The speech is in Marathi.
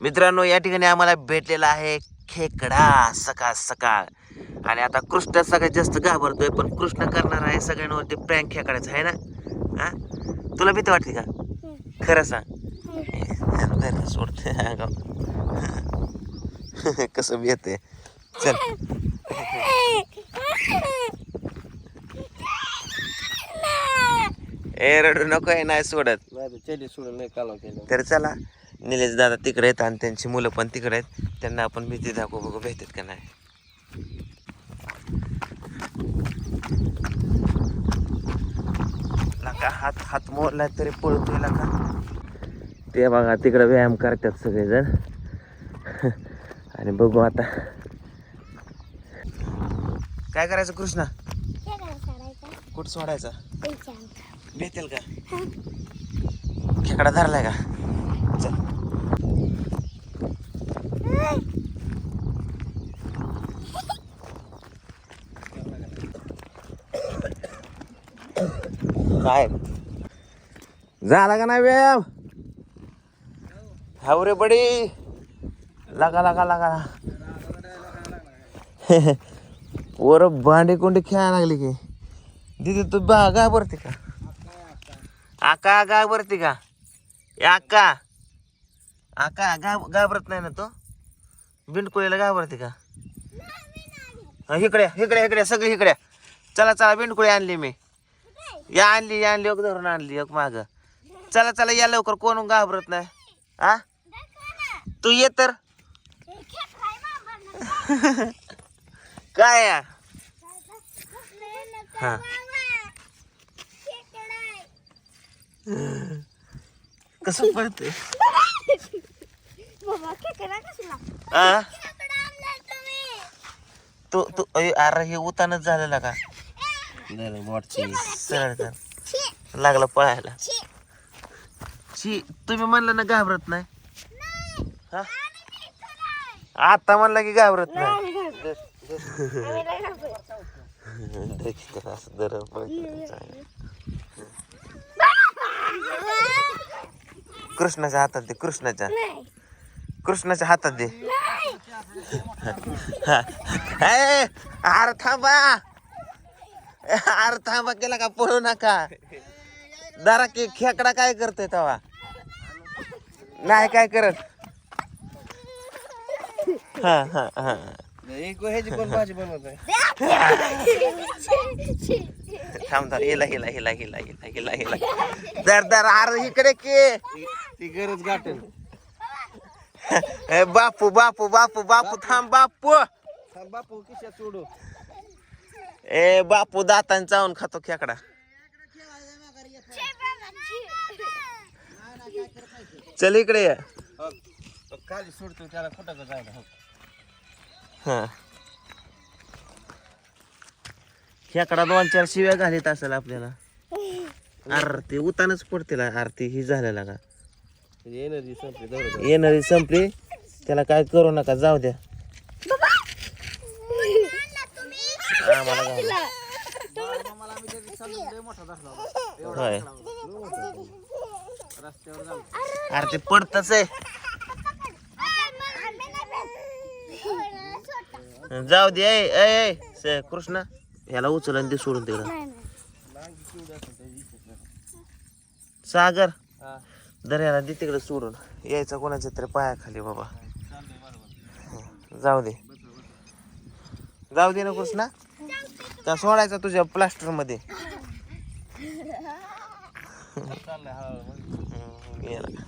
मित्रांनो या ठिकाणी आम्हाला भेटलेला आहे खेकडा सकाळ सकाळ. आणि आता कृष्ण सगळ्यात जास्त घाबरतोय पण कृष्ण करणार आहे सगळ्यांवरती प्रँक खेकडायचं आहे ना? हा? तुला भीती वाटते का? खरं सांग. सोडते कसं बी येते चल. ए रडू नको आहे नाही सोडत. चेली सोडून नाही केलं. तर चला. निलेश दादा तिकडे आहेत आणि त्यांची मुलं पण तिकडे आहेत. त्यांना आपण भीती दाखवू बघू भेटतात का नाही. लका हात हात मोडला तरी पळतोय लका ते बघा तिकडे व्यायाम करतात सगळेजण. आणि बघू आता. काय करायचं कृष्णा? कुठं सोडायचा? भेटेल का? खेकडा धरलाय का? चल. काय? झाला का नाही व्यायाम? हाव रे बडी. लगा लगा लगा. वर भांडे कोंडे खेळायला लागली की. दिदी तू बा घाबरते का? आका बरती का? ए हा का घाब घाबरत नाही ना तो? बिंडकुळीला घाबरते का? इकड्या इकड्या इकड्या सगळी इकड्या चला चला बिंडकुळी आणली मी. या आणली या आणली एक धरून आणली एक माग. चला चला या लवकर कोण घाबरत नाही? हा तू ये तर. काय या? हा. कसं पडते आ? तू तू अरे हे उतानच झालेला का? सरळ कर लागलं पळायला. शी. तुम्ही म्हणलं ना घाबरत नाही. हा? आता म्हणलं की घाबरत नाही. कृष्णाच्या हातात दे कृष्णाच्या. कृष्णाच्या हातात दे. अरे थांबा. अरे थांबा केला का? पळू नका. दारा की खेकडा काय करतोय तेव्हा नाही काय करत? हा हा हा. ह्याची भाजी थांब थांब हिला हिला हिला हिला हिला हिला हिला. दर दर अरे इकडे के. ती गरज गाठेल. बापू बापू बापू बापू थांब बापू. थांब बापू किशात सोडू. ए बापू दातान चावून खातो खेकडा. चल इकडे ये. हो. खाली सोडतो त्याला कुठं का जायला हो. हा. खेकडा दोन चार शिव्या घालीत असेल आपल्याला. अरे ते उतानच पडतील अरे ते ही झालेला का? एनर्जी संपली दौड येणारी संपली. त्याला काय करू नका जाऊ द्या. आम्हाला घाला. होय. अरे ते पडतच आहे. जाऊ दे ए, ए, ए, से कृष्णा. ह्याला उचल आणि ते सोडून तिकडं सागर. दर ह्याला दे तिकडे सोडून. यायचा कोणाच्या तरी पायाखाली बाबा. जाऊ दे. जाऊ दे ना कृष्णा. त्या सोडायचा तुझ्या प्लास्टरमध्ये. गेला.